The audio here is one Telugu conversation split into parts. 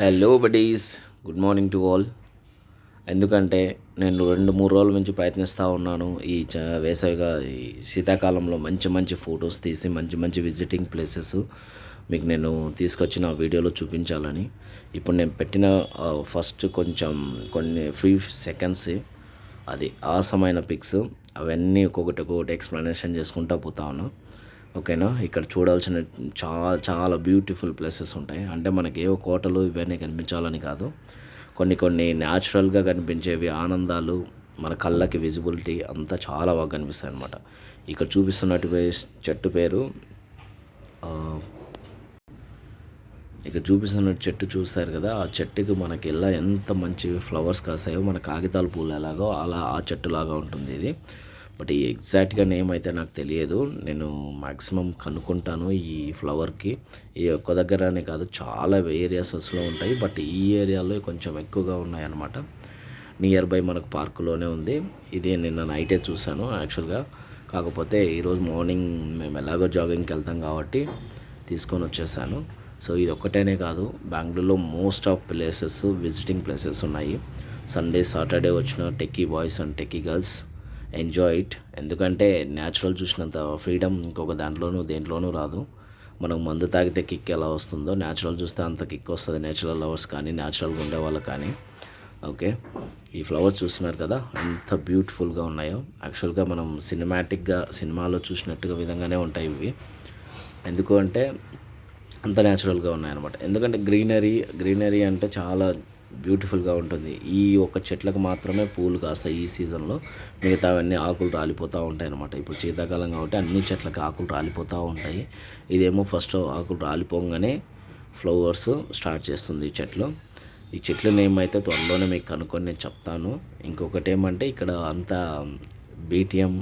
Hello buddies good morning to all ఎందుకంటే నేను రెండు మూడు రోజుల నుంచి ప్రయత్నిస్తూ ఉన్నాను ఈ చ వేసవిగా ఈ శీతాకాలంలో మంచి మంచి ఫొటోస్ తీసి మంచి మంచి విజిటింగ్ ప్లేసెస్ మీకు నేను తీసుకొచ్చిన వీడియోలో చూపించాలని. ఇప్పుడు నేను పెట్టిన ఫస్ట్ కొంచెం కొన్ని ఫ్రీ సెకండ్స్ అది ఆసమైన పిక్స్ అవన్నీ ఒక్కొక్కటి ఒక్కొక్కటి ఎక్స్ప్లెనేషన్ చేసుకుంటూ పోతా ఉన్నాను ఓకేనా? ఇక్కడ చూడాల్సిన చాలా చాలా బ్యూటిఫుల్ ప్లేసెస్ ఉంటాయి. అంటే మనకి ఏవో కోటలు ఇవన్నీ కనిపించాలని కాదు. కొన్ని కొన్ని న్యాచురల్గా కనిపించేవి ఆనందాలు మన కళ్ళకి విజిబిలిటీ అంతా చాలా బాగా కనిపిస్తాయి అనమాట ఇక్కడ చూపిస్తున్నట్టు చెట్టు పేరు ఇక్కడ చూపిస్తున్న చెట్టు చూస్తారు కదా ఆ చెట్టుకి మనకి ఎలా ఎంత మంచి ఫ్లవర్స్ కాసాయో మన కాగితాల పూలు ఎలాగో అలా ఆ చెట్టు లాగా ఉంటుంది ఇది. బట్ ఈ ఎగ్జాక్ట్గా నేమ్ అయితే నాకు తెలియదు. నేను మ్యాక్సిమం కనుక్కుంటాను ఈ ఫ్లవర్కి. ఈ ఒక్క దగ్గరనే కాదు చాలా ఏరియాసెస్లో ఉంటాయి. బట్ ఈ ఏరియాలో కొంచెం ఎక్కువగా ఉన్నాయన్నమాట. నియర్ బై మనకు పార్కులోనే ఉంది. ఇది నిన్న నైటే చూశాను యాక్చువల్గా. కాకపోతే ఈరోజు మార్నింగ్ మేము ఎలాగో జాగింగ్కి వెళ్తాం కాబట్టి తీసుకొని వచ్చేసాను. సో ఇది ఒక్కటేనే కాదు. బెంగళూరులో most of places visiting places ఉన్నాయి. సండే సాటర్డే వచ్చిన techie boys and techie girls. Enjoy it ఎందుకంటే న్యాచురల్ చూసినంత ఫ్రీడమ్ ఇంకొక దాంట్లోనూ దేంట్లోనూ రాదు. మనం మందు తాగితే కిక్ ఎలా వస్తుందో న్యాచురల్ చూస్తే అంత కిక్ వస్తుంది. నేచురల్ లవర్స్ కానీ న్యాచురల్గా ఉండే వాళ్ళు కానీ. ఓకే ఈ ఫ్లవర్స్ చూస్తున్నారు కదా ఎంత బ్యూటిఫుల్గా ఉన్నాయో. యాక్చువల్గా మనం సినిమాటిక్గా సినిమాలో చూసినట్టుగా విధంగానే ఉంటాయి ఇవి. ఎందుకు అంటే అంత న్యాచురల్గా ఉన్నాయన్నమాట. ఎందుకంటే గ్రీనరీ గ్రీనరీ అంటే చాలా బ్యూటిఫుల్గా ఉంటుంది. ఈ ఒక్క చెట్లకు మాత్రమే పూలు కాస్తాయి ఈ సీజన్లో మిగతావన్నీ ఆకులు రాలిపోతూ ఉంటాయి అన్నమాట ఇప్పుడు శీతాకాలం కాబట్టి అన్ని చెట్లకు ఆకులు రాలిపోతూ ఉంటాయి. ఇదేమో ఫస్ట్ ఆకులు రాలిపోగానే ఫ్లవర్స్ స్టార్ట్ చేస్తుంది ఈ చెట్లు. ఈ చెట్ల నేమ్ అయితే త్వరలోనే మీకు కనుక్కొని నేను చెప్తాను. ఇంకొకటి ఏమంటే ఇక్కడ అంతా బీటీఎం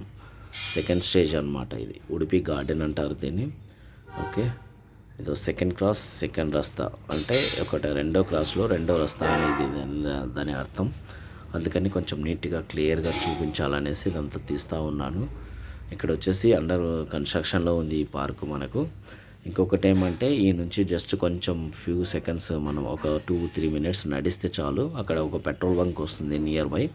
సెకండ్ స్టేజ్ అనమాట ఇది. ఉడిపి గార్డెన్ అంటారు దీన్ని. ఓకే? ఇదో సెకండ్ క్రాస్ సెకండ్ రస్తా అంటే ఒకటి రెండో క్రాస్లో రెండో రస్తా అనేది దాని- దాని అర్థం. అందుకని కొంచెం నీట్గా క్లియర్గా చూపించాలనేసి ఇదంతా తీస్తూ ఉన్నాను. ఇక్కడ వచ్చేసి అండర్ కన్స్ట్రక్షన్లో ఉంది ఈ పార్కు మనకు. ఇంకొకటి ఏమంటే ఈ నుంచి జస్ట్ కొంచెం ఫ్యూ సెకండ్స్ మనం ఒక టూ త్రీ మినిట్స్ నడిస్తే చాలు. అక్కడ ఒక పెట్రోల్ బంక్ వస్తుంది నియర్ బై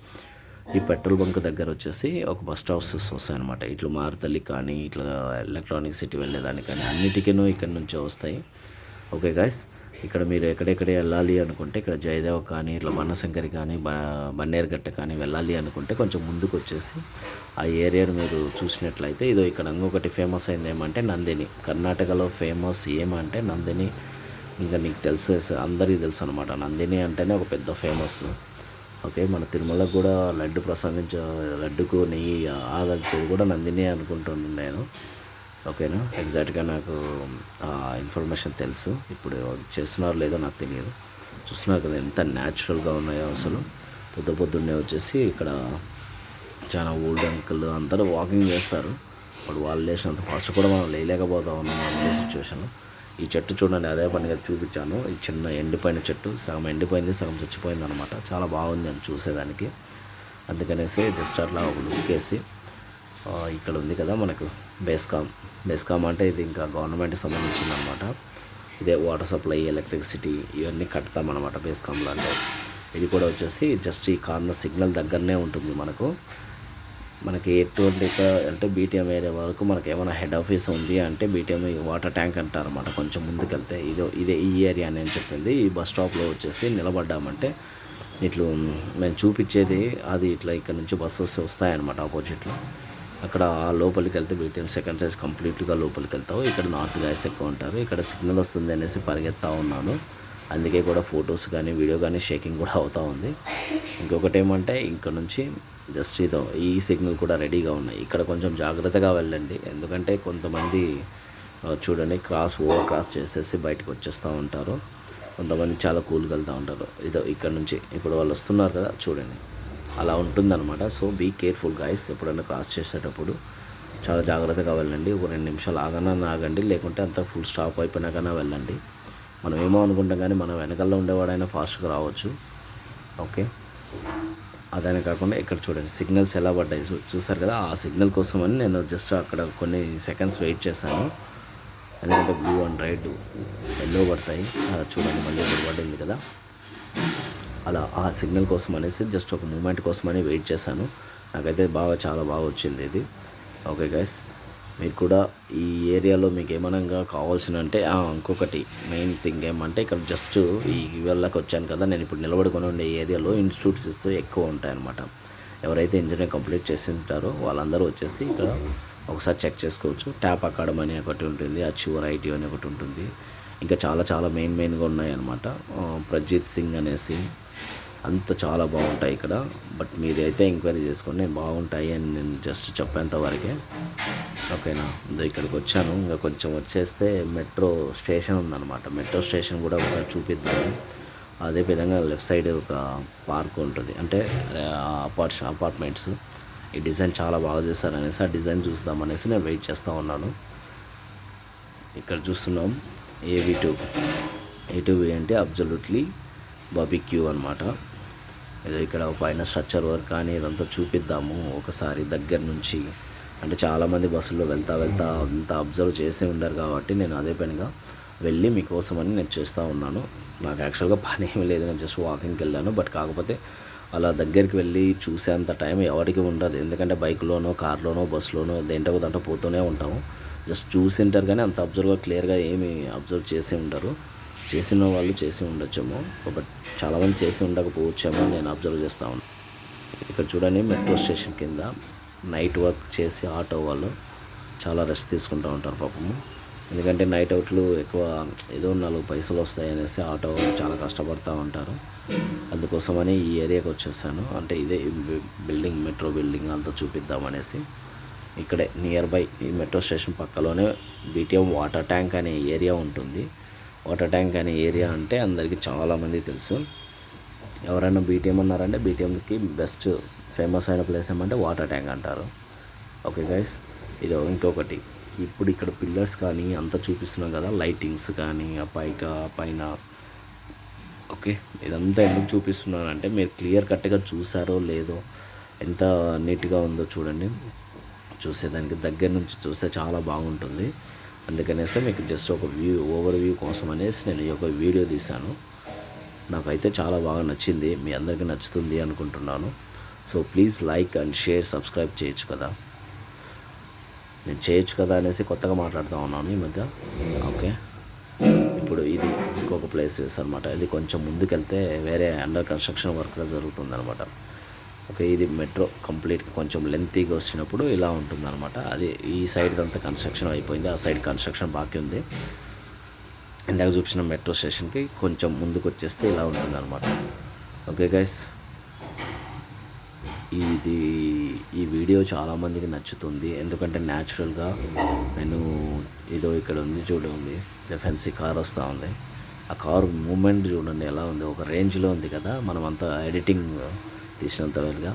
ఈ పెట్రోల్ బంక్ దగ్గర వచ్చేసి ఒక బస్ స్టాప్స్ వస్తాయి అనమాట ఇట్లా మారుతల్లి కానీ ఇట్లా ఎలక్ట్రానిక్ సిటీ వెళ్ళేదానికి కానీ అన్నిటికీనూ ఇక్కడ నుంచే వస్తాయి. ఓకే గాయస్ ఇక్కడ మీరు ఎక్కడెక్కడే వెళ్ళాలి అనుకుంటే ఇక్కడ జయదేవ కానీ ఇట్లా బన్నశంకరి కానీ బ బన్నేరుగట్ట కానీ వెళ్ళాలి అనుకుంటే కొంచెం ముందుకు వచ్చేసి ఆ ఏరియాను మీరు చూసినట్లయితే ఇదో ఇక్కడ ఇంకొకటి ఫేమస్ అయింది ఏమంటే నందిని. కర్ణాటకలో ఫేమస్ ఏమంటే నందిని. ఇంకా నీకు తెలిసే అందరికీ తెలుసు అనమాట నందిని అంటేనే ఒక పెద్ద ఫేమస్ ఓకే మన తిరుమలకు కూడా లడ్డు ప్రసాదించ లడ్డుకు నెయ్యి ఆదరించేది కూడా నందిని అనుకుంటున్నాను నేను. ఓకేనా? ఎగ్జాక్ట్గా నాకు ఇన్ఫర్మేషన్ తెలుసు. ఇప్పుడు చేస్తున్నారో లేదో నాకు తెలియదు. చూస్తున్నారు కదా ఎంత న్యాచురల్గా ఉన్నాయో అసలు. పొద్దు పొద్దున్నే వచ్చేసి ఇక్కడ చాలా ఓల్డ్ అంకుల్ అందరూ వాకింగ్ చేస్తారు. ఇప్పుడు వాళ్ళు లేచినంత ఫాస్ట్ కూడా మనం లేయలేకపోతా ఉన్నాం అనే సిచ్యువేషన్ ఈ చెట్టు చూడండి అదే పనిగా చూపించాను. ఈ చిన్న ఎండిపోయిన చెట్టు సగం ఎండిపోయింది సగం చచ్చిపోయింది అనమాట చాలా బాగుంది అని చూసేదానికి. అందుకనేసి జస్ట్ అట్లా ఒక లుక్ వేసి ఇక్కడ ఉంది కదా మనకు బేస్కామ్. బేస్కామ్ అంటే ఇది ఇంకా గవర్నమెంట్కి సంబంధించింది అనమాట ఇదే వాటర్ సప్లై ఎలక్ట్రిసిటీ ఇవన్నీ కడతామన్నమాట బేస్కామ్లో. అంటే ఇది కూడా వచ్చేసి జస్ట్ ఈ కార్నర్ సిగ్నల్ దగ్గరనే ఉంటుంది మనకు. మనకి ఎటువంటి అంటే బీటీఎం ఏరియా వరకు మనకి ఏమైనా హెడ్ ఆఫీస్ ఉంది అంటే బీటీఎం వాటర్ ట్యాంక్ అంటారు అనమాట కొంచెం ముందుకెళ్తే ఇదో ఇదే ఈ ఏరియా నేను చెప్పింది. ఈ బస్ స్టాప్లో వచ్చేసి నిలబడ్డామంటే ఇట్లు మేము చూపించేది అది ఇట్లా ఇక్కడ నుంచి బస్సు వస్తే వస్తాయన్నమాట ఆపోజిట్లో అక్కడ లోపలికి వెళ్తే బీటీఎం సెకండ్ సైజ్ కంప్లీట్గా లోపలికి వెళ్తావు. ఇక్కడ నార్త్ గాయస్ ఎక్కువ ఉంటారు. ఇక్కడ సిగ్నల్ వస్తుంది అనేసి పరిగెత్తా ఉన్నాను. అందుకే కూడా ఫొటోస్ కానీ వీడియో కానీ షేకింగ్ కూడా అవుతూ ఉంది. ఇంకొకటి ఏమంటే ఇక్కడ నుంచి జస్ట్ ఇదో ఈ సిగ్నల్ కూడా రెడీగా ఉన్నాయి. ఇక్కడ కొంచెం జాగ్రత్తగా వెళ్ళండి. ఎందుకంటే కొంతమంది చూడండి క్రాస్ ఓవర్ క్రాస్ చేసేసి బయటకు వచ్చేస్తూ ఉంటారు. కొంతమంది చాలా కూల్గా వెళ్తూ ఉంటారు. ఇదో ఇక్కడ నుంచి ఇప్పుడు వాళ్ళు వస్తున్నారు కదా చూడండి. అలా ఉంటుందన్నమాట. సో బీ కేర్ఫుల్ గాయస్ ఎప్పుడైనా క్రాస్ చేసేటప్పుడు చాలా జాగ్రత్తగా వెళ్ళండి. ఒక రెండు నిమిషాలు ఆగనా ఆగండి. లేకుంటే అంత ఫుల్ స్టాప్ అయిపోయినాకనే వెళ్ళండి. మనం ఏమో అనుకుంటాం కానీ మనం వెనకాల ఉండేవాడైనా ఫాస్ట్గా రావచ్చు. ఓకే? అదనే కాకుండా ఇక్కడ చూడండి సిగ్నల్స్ ఎలా పడ్డాయి? చూ చూసారు కదా? ఆ సిగ్నల్ కోసం అని నేను జస్ట్ అక్కడ కొన్ని సెకండ్స్ వెయిట్ చేశాను. ఎందుకంటే బ్లూ అండ్ రెడ్ ఎల్లో పడతాయి. అలా చూడండి మళ్ళీ ఇప్పుడు పడింది కదా? అలా ఆ సిగ్నల్ కోసం అనేసి జస్ట్ ఒక మూమెంట్ కోసం అని వెయిట్ చేశాను. నాకైతే బాగా చాలా బాగా వచ్చింది ఇది. ఓకే గైస్ మీరు కూడా ఈ ఏరియాలో మీకు ఏమనగా కావాల్సిన అంటే ఇంకొకటి మెయిన్ థింగ్ ఏమంటే ఇక్కడ జస్ట్ ఈ వెళ్ళకి వచ్చాను కదా నేను ఇప్పుడు నిలబడుకొని ఉండే ఏరియాలో ఇన్స్టిట్యూట్స్ ఎక్కువ ఉంటాయన్నమాట. ఎవరైతే ఇంజనీరింగ్ కంప్లీట్ చేసి ఉంటారో వాళ్ళందరూ వచ్చేసి ఇక్కడ ఒకసారి చెక్ చేసుకోవచ్చు. ట్యాప్ అకాడమీ అని ఒకటి ఉంటుంది అచీవర్ ఐటీ అని ఒకటి ఉంటుంది. ఇంకా చాలా చాలా మెయిన్ మెయిన్గా ఉన్నాయి అనమాట ప్రజిత్ సింగ్ అనేసి అంత చాలా బాగుంటాయి ఇక్కడ. బట్ మీరైతే ఎంక్వైరీ చేసుకోండి బాగుంటాయి అని నేను జస్ట్ చెప్పేంత వరకే. ఓకేనా? ఇక్కడికి వచ్చాను. ఇంకా కొంచెం వచ్చేస్తే మెట్రో స్టేషన్ ఉందన్నమాట. మెట్రో స్టేషన్ కూడా ఒకసారి చూపిద్దాము. అదే విధంగా లెఫ్ట్ సైడ్ ఒక పార్క్ ఉంటుంది. అంటే అపార్ట్ అపార్ట్మెంట్స్. ఈ డిజైన్ చాలా బాగా చేశారు ఆ డిజైన్ చూద్దాం అనేసి నేను వెయిట్ చేస్తూ ఉన్నాను. ఇక్కడ చూస్తున్నాం. ఏవి టూ? ఏ టూ అంటే అబ్జల్యూట్లీ బబిక్యూ అనమాట ఏదో ఇక్కడ పైన స్ట్రక్చర్ వర్క్ కానీ ఇదంతా చూపిద్దాము. ఒకసారి దగ్గర నుంచి అంటే చాలామంది బస్సుల్లో వెళ్తా వెళ్తా అంతా అబ్జర్వ్ చేసి ఉండరు కాబట్టి నేను అదే పనిగా వెళ్ళి మీకోసమని నేను చేస్తూ ఉన్నాను. నాకు యాక్చువల్గా పని ఏమీ లేదు నేను జస్ట్ వాకింగ్కి వెళ్ళాను బట్ కాకపోతే అలా దగ్గరికి వెళ్ళి చూసేంత టైం ఎవరికి ఉండదు. ఎందుకంటే బైక్లోనో కార్లోనో బస్సులోనో దేంటో దాంట్లో పోతూనే ఉంటాము. జస్ట్ చూసింటారు కానీ అంత అబ్జర్వ్గా క్లియర్గా ఏమి అబ్జర్వ్ చేసి ఉండరు. చేసిన వాళ్ళు చేసి ఉండొచ్చేమో. బట్ చాలామంది చేసి ఉండకపోవచ్చేమో నేను అబ్జర్వ్ చేస్తా ఉన్నాను ఇక్కడ చూడండి మెట్రో స్టేషన్ కింద నైట్ వర్క్ చేసి ఆటో వాళ్ళు చాలా రెస్ట్ తీసుకుంటూ ఉంటారు పాపము. ఎందుకంటే నైట్ అవుట్లు ఎక్కువ ఏదో నాలుగు పైసలు వస్తాయి అనేసి ఆటో వాళ్ళు చాలా కష్టపడుతూ ఉంటారు. అందుకోసమని ఈ ఏరియాకి వచ్చేసాను. అంటే ఇదే బిల్డింగ్ మెట్రో బిల్డింగ్ అంతా చూపిద్దామనేసి ఇక్కడే నియర్ బై ఈ మెట్రో స్టేషన్ పక్కలోనే బీటీఎం వాటర్ ట్యాంక్ అనే ఏరియా ఉంటుంది. వాటర్ ట్యాంక్ అనే ఏరియా అంటే అందరికీ చాలామంది తెలుసు. ఎవరైనా బీటీఎం అన్నారంటే బీటీఎంకి బెస్ట్ ఫేమస్ అయిన ప్లేస్ ఏమంటే వాటర్ ట్యాంక్ అంటారు. ఓకే గైస్ ఇది ఇంకొకటి. ఇప్పుడు ఇక్కడ పిల్లర్స్ కానీ అంతా చూపిస్తున్నాం కదా లైటింగ్స్ కానీ ఆ పైక పైన. ఓకే ఇదంతా ఎందుకు చూపిస్తున్నానంటే మీరు క్లియర్ కట్గా చూసారో లేదో ఎంత నీట్గా ఉందో చూడండి. చూసేదానికి దగ్గర నుంచి చూస్తే చాలా బాగుంటుంది. అందుకనేసి మీకు జస్ట్ ఒక వ్యూ ఓవర్ వ్యూ కోసం అనేసి నేను ఈ యొక్క వీడియో తీశాను. నాకైతే చాలా బాగా నచ్చింది మీ అందరికీ నచ్చుతుంది అనుకుంటున్నాను. So please like and share subscribe చేయొచ్చు కదా. నేను చేయొచ్చు కదా అనేసి కొత్తగా మాట్లాడుతూ ఉన్నాను ఈ మధ్య. ఓకే ఇప్పుడు ఇది ఇంకొక ప్లేసెస్ అనమాట ఇది కొంచెం ముందుకెళ్తే వేరే అండర్ కన్స్ట్రక్షన్ వర్క్ జరుగుతుంది అనమాట ఓకే ఇది మెట్రో కంప్లీట్గా కొంచెం లెంతీగా వచ్చినప్పుడు ఇలా ఉంటుంది అనమాట అది ఈ సైడ్ అంతా కన్స్ట్రక్షన్ అయిపోయింది. ఆ సైడ్ కన్స్ట్రక్షన్ బాకీ ఉంది. ఇందాక చూపించిన మెట్రో స్టేషన్కి కొంచెం ముందుకు వచ్చేస్తే ఇలా ఉంటుంది అనమాట ఓకే గైస్ ఇది ఈ వీడియో చాలామందికి నచ్చుతుంది. ఎందుకంటే న్యాచురల్గా నేను ఏదో ఇక్కడ ఉంది చూడండి. డిఫెన్సీ కార్ వస్తూ ఉంది. ఆ కారు మూమెంట్ చూడండి ఎలా ఉంది. ఒక రేంజ్లో ఉంది కదా. మనం అంతా ఎడిటింగ్ తీసినంత వేరుగా